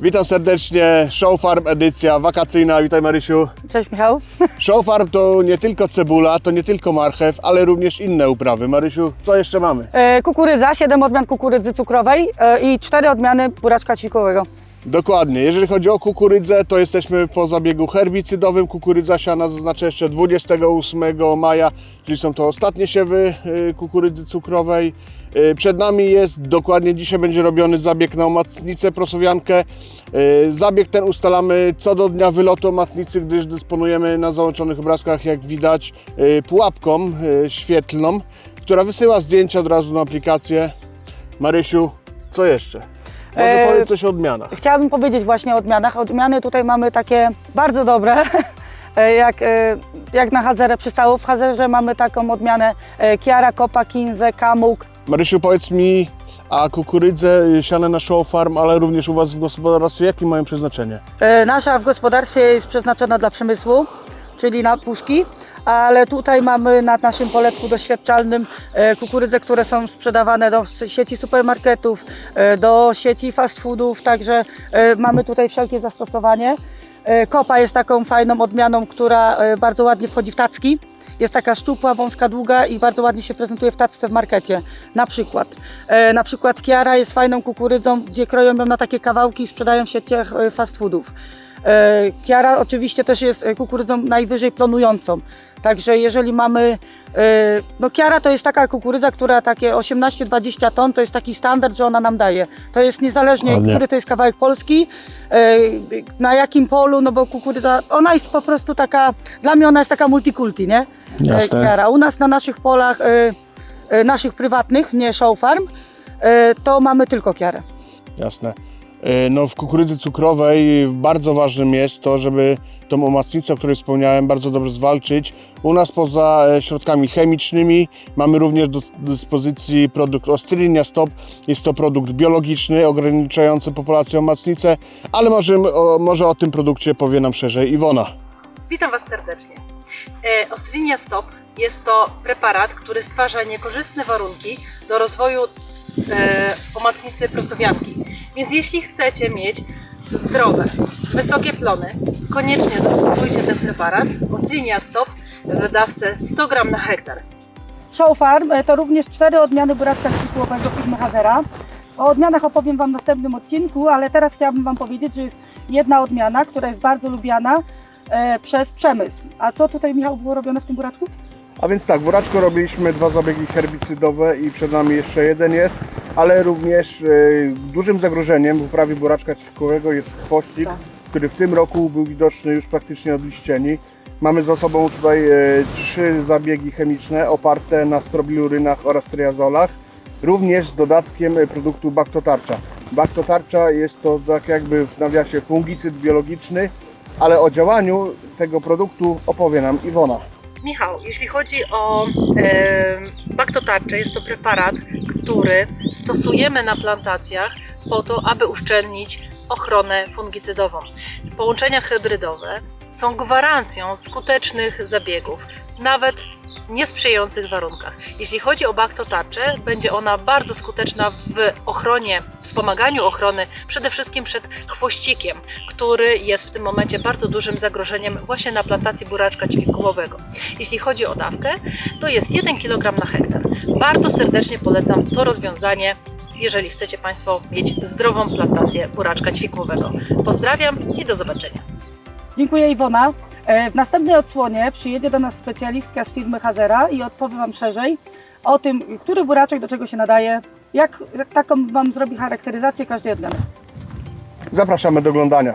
Witam serdecznie, Show Farm edycja wakacyjna. Witaj Marysiu. Cześć Michał. Show Farm to nie tylko cebula, to nie tylko marchew, ale również inne uprawy. Marysiu, co jeszcze mamy? E, kukurydza, 7 odmian kukurydzy cukrowej e, i 4 odmiany buraczka ćwikłowego. Dokładnie. Jeżeli chodzi o kukurydzę, to jesteśmy po zabiegu herbicydowym. Kukurydza siana zaznaczę jeszcze 28 maja, czyli są to ostatnie siewy y, kukurydzy cukrowej. Y, Przed nami jest, dokładnie dzisiaj będzie robiony zabieg na omacnicę prosowiankę. Y, Zabieg ten ustalamy co do dnia wylotu omacnicy, gdyż dysponujemy na załączonych obrazkach, jak widać, pułapką świetlną, która wysyła zdjęcia od razu na aplikację. Marysiu, co jeszcze? Może E, powiedz coś o odmianach. Chciałabym powiedzieć właśnie o odmianach. Odmiany tutaj mamy takie bardzo dobre, e, jak, e, jak na Hazerę przystało. W Hazerze mamy taką odmianę Kiara, Kopa, Kinze, Kamuk. Marysiu, powiedz mi, a kukurydzę siane na show farm, ale również u Was w gospodarstwie, jakie mają przeznaczenie? Nasza w gospodarstwie jest przeznaczona dla przemysłu, czyli na puszki. Ale tutaj mamy na naszym poletku doświadczalnym e, kukurydze, które są sprzedawane do sieci supermarketów, e, do sieci fast foodów, także e, mamy tutaj wszelkie zastosowanie. Kopa jest taką fajną odmianą, która bardzo ładnie wchodzi w tacki. Jest taka szczupła, wąska, długa i bardzo ładnie się prezentuje w tacce w markecie. Na przykład. Na przykład Kiara jest fajną kukurydzą, gdzie kroją ją na takie kawałki i sprzedają się tych fast foodów. E, Kiara oczywiście też jest e, kukurydzą najwyżej plonującą. Także jeżeli mamy, e, no Kiara to jest taka kukurydza, która takie 18-20 ton to jest taki standard, że ona nam daje. To jest niezależnie, Ładnie. który to jest kawałek Polski, na jakim polu, no bo kukurydza, ona jest po prostu taka, dla mnie ona jest taka multikulti, nie? Jasne. Kiara. U nas na naszych polach, naszych prywatnych, nie show farm, to mamy tylko kiarę. Jasne. E, No w kukurydzy cukrowej bardzo ważnym jest to, żeby tą omacnicę, o której wspomniałem, bardzo dobrze zwalczyć. U nas poza e, środkami chemicznymi mamy również do dyspozycji produkt Ostylinia Stop. Jest to produkt biologiczny, ograniczający populację omacnicę, ale może, o, może o tym produkcie powie nam szerzej Iwona. Witam Was serdecznie. E, Ostrinia Stop jest to preparat, który stwarza niekorzystne warunki do rozwoju e, pomocnicy prosowianki. Więc jeśli chcecie mieć zdrowe, wysokie plony, koniecznie zastosujcie ten preparat Ostrinia Stop w dawce 100 gram na hektar. Show Farm e, to również cztery odmiany buraczka szkółowego firmy Hazera. O odmianach opowiem Wam w następnym odcinku, ale teraz chciałabym Wam powiedzieć, że jest jedna odmiana, która jest bardzo lubiana e, przez przemysł. A co tutaj, Michał, było robione w tym buraczku? A więc tak, w Buraczku robiliśmy dwa zabiegi herbicydowe i przed nami jeszcze jeden jest, ale również e, dużym zagrożeniem w uprawie buraczka ćwikłowego jest chwościk, Tak. który w tym roku był widoczny już praktycznie od liścieni. Mamy za sobą tutaj e, trzy zabiegi chemiczne oparte na strobilurynach oraz triazolach, również z dodatkiem e, produktu baktotarcza. Baktotarcza jest to tak jakby w nawiasie fungicyd biologiczny, ale o działaniu tego produktu opowie nam Iwona. Michał, jeśli chodzi o e, baktotarczę, jest to preparat, który stosujemy na plantacjach po to, aby uszczelnić ochronę fungicydową. Połączenia hybrydowe są gwarancją skutecznych zabiegów, nawet niesprzyjających warunkach. Jeśli chodzi o baktotarczę, będzie ona bardzo skuteczna w ochronie, wspomaganiu ochrony przede wszystkim przed chwościkiem, który jest w tym momencie bardzo dużym zagrożeniem właśnie na plantacji buraczka ćwikłowego. Jeśli chodzi o dawkę, to jest 1 kg na hektar. Bardzo serdecznie polecam to rozwiązanie, jeżeli chcecie Państwo mieć zdrową plantację buraczka ćwikłowego. Pozdrawiam i do zobaczenia. Dziękuję Iwona. E, W następnej odsłonie przyjedzie do nas specjalistka z firmy Hazera i odpowie Wam szerzej o tym, który buraczek do czego się nadaje, jak, taką Wam zrobi charakteryzację każdej odmiany. Zapraszamy do oglądania.